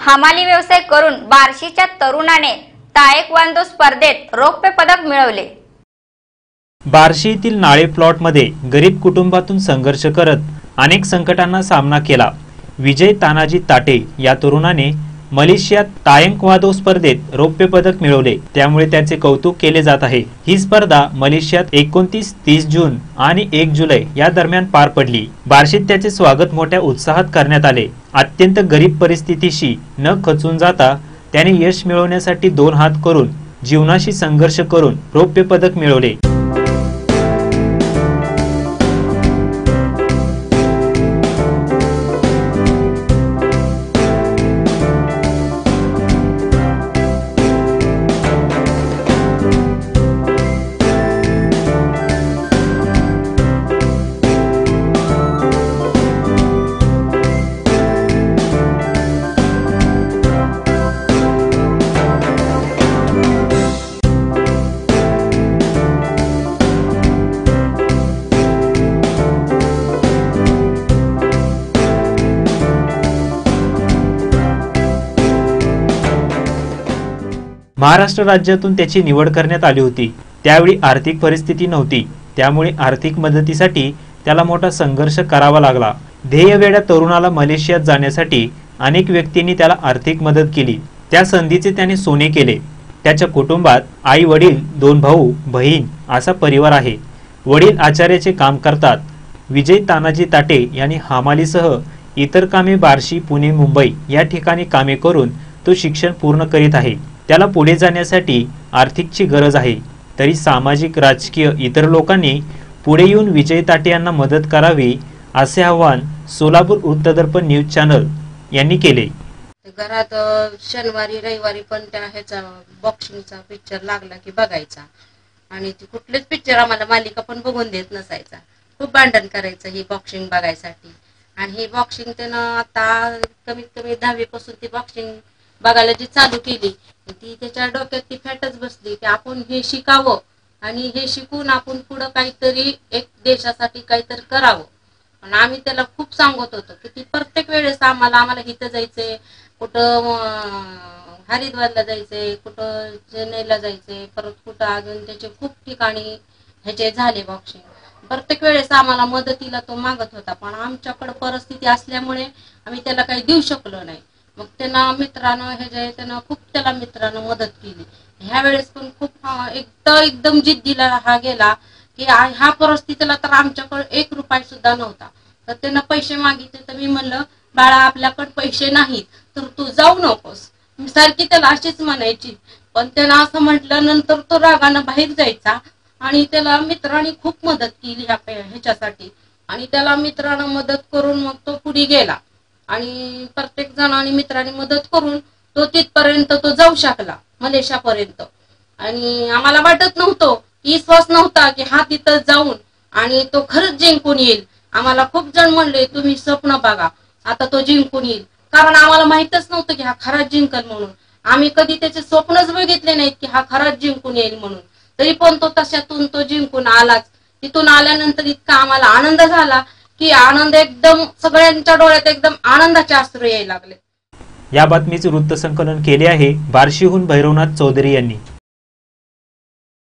हमाली व्यवसाय करून बार्शीच्या तरुणाने ताएक्वांदो स्पर्धेत रौप्य पदक मिळवले. बार्शी येथील नाळे प्लॉटमध्ये गरीब कुटुंबातून संघर्ष करत अनेक संकटांना सामना केला. विजय तानाजी ताटे या तरुणाने मलेशियात तायंकवादो स्पर्धेत रौप्य पदक मिळवले. त्यामुळे त्याचे कौतुक केले जात आहे. ही स्पर्धा मलेशियात एकोणतीस तीस जून आणि एक जुलै या दरम्यान पार पडली. बार्शीत त्याचे स्वागत मोठ्या उत्साहात करण्यात आले. अत्यंत गरीब परिस्थितीशी न खचून जाता त्याने यश मिळवण्यासाठी दोन हात करून जीवनाशी संघर्ष करून रौप्य पदक मिळवले. महाराष्ट्र राज्यातून त्याची निवड करण्यात आली होती. त्यावेळी आर्थिक परिस्थिती नव्हती. त्यामुळे आर्थिक मदतीसाठी त्याला मोठा संघर्ष करावा लागला. ध्येयवेड्या तरुणाला मलेशियात जाण्यासाठी अनेक व्यक्तींनी त्याला आर्थिक मदत केली. त्या संधीचे त्याने सोने केले. त्याच्या कुटुंबात आई वडील दोन भाऊ बहीण असा परिवार आहे. वडील आचार्याचे काम करतात. विजय तानाजी ताटे यांनी हमालीसह इतर कामे बार्शी पुणे मुंबई या ठिकाणी कामे करून तो शिक्षण पूर्ण करीत आहे. त्याला पुढे जाण्यासाठी आर्थिकची गरज आहे. तरी सामाजिक राजकीय इतर लोकांनी पुढे येऊन विजय ताटे यांना मदत करावी असे आवाहन सोलापूर वृत्तदर्पण न्यूज चॅनल यांनी केले. घरात शनिवारी रविवारी पण त्या ह्याचा बॉक्सिंगचा पिक्चर लागला की बघायचा. आणि कुठलेच पिक्चर आम्हाला मालिका पण बघून देत नसायचा. खूप भांडण करायचं ही बॉक्सिंग बघायसाठी. आणि ही बॉक्सिंग त्यानं आता कमीत कमी दहावी पासून ती बॉक्सिंग बघायला जी चालू केली ती त्याच्या डोक्यात ती फॅटच बसली की आपण हे शिकावं आणि हे शिकून आपण पुढं काहीतरी एक देशासाठी काहीतरी करावं. पण आम्ही त्याला खूप सांगत होतो की ती प्रत्येक वेळेस आम्हाला आम्हाला इथं जायचंय कुठं हरिद्वारला जायचंय कुठं चेन्नईला जायचंय परत कुठं अजून त्याचे खूप ठिकाणी ह्याचे झाले बॉक्सिंग प्रत्येक वेळेस आम्हाला मदतीला तो मागत होता पण आमच्याकडे परिस्थिती असल्यामुळे आम्ही त्याला काही देऊ शकलो नाही. मग त्यानं मित्रानं ह्याच्या त्यानं खूप त्याला मित्रानं मदत केली. ह्या वेळेस पण खूप हा एकदम एकदम जिद्दीला हा गेला की ह्या परिस्थितीला तर आमच्याकडे एक रुपया सुद्धा नव्हता. तर त्यानं पैसे मागितले तर मी म्हणलं बाळा आपल्याकडे पैसे नाहीत तर तू जाऊ नकोस. मी सारखी त्याला अशीच म्हणायची. पण त्यानं असं म्हटल्यानंतर नंतर तो रागानं बाहेर जायचा आणि त्याला मित्रांनी खूप मदत केली ह्या ह्याच्यासाठी. आणि त्याला मित्रानं मदत करून मग तो पुढे गेला. आणि प्रत्येक जणांनी मित्रांनी मदत करून तो तिथपर्यंत तो जाऊ शकला मलेशियापर्यंत. आणि आम्हाला वाटत नव्हतं विश्वास नव्हता की हा तिथं जाऊन आणि तो खरंच जिंकून येईल. आम्हाला खूप जण म्हणले तुम्ही स्वप्न बघा आता तो जिंकून येईल. कारण आम्हाला माहितच नव्हतं की हा खराच जिंकल म्हणून. आम्ही कधी त्याचे स्वप्नच बघितले नाहीत की हा खराच जिंकून येईल म्हणून. तरी पण तो तशातून तो जिंकून आलाच. तिथून आल्यानंतर इतका आम्हाला आनंद झाला की आनंद एकदम सगळ्यांच्या डोळ्यात एकदम आनंदाचे अश्रू यायला लागले. या बातमीचे वृत्तसंकलन केले आहे बार्शीहून भैरवनाथ चौधरी यांनी.